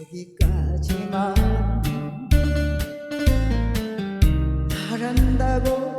여기까지만 바란다고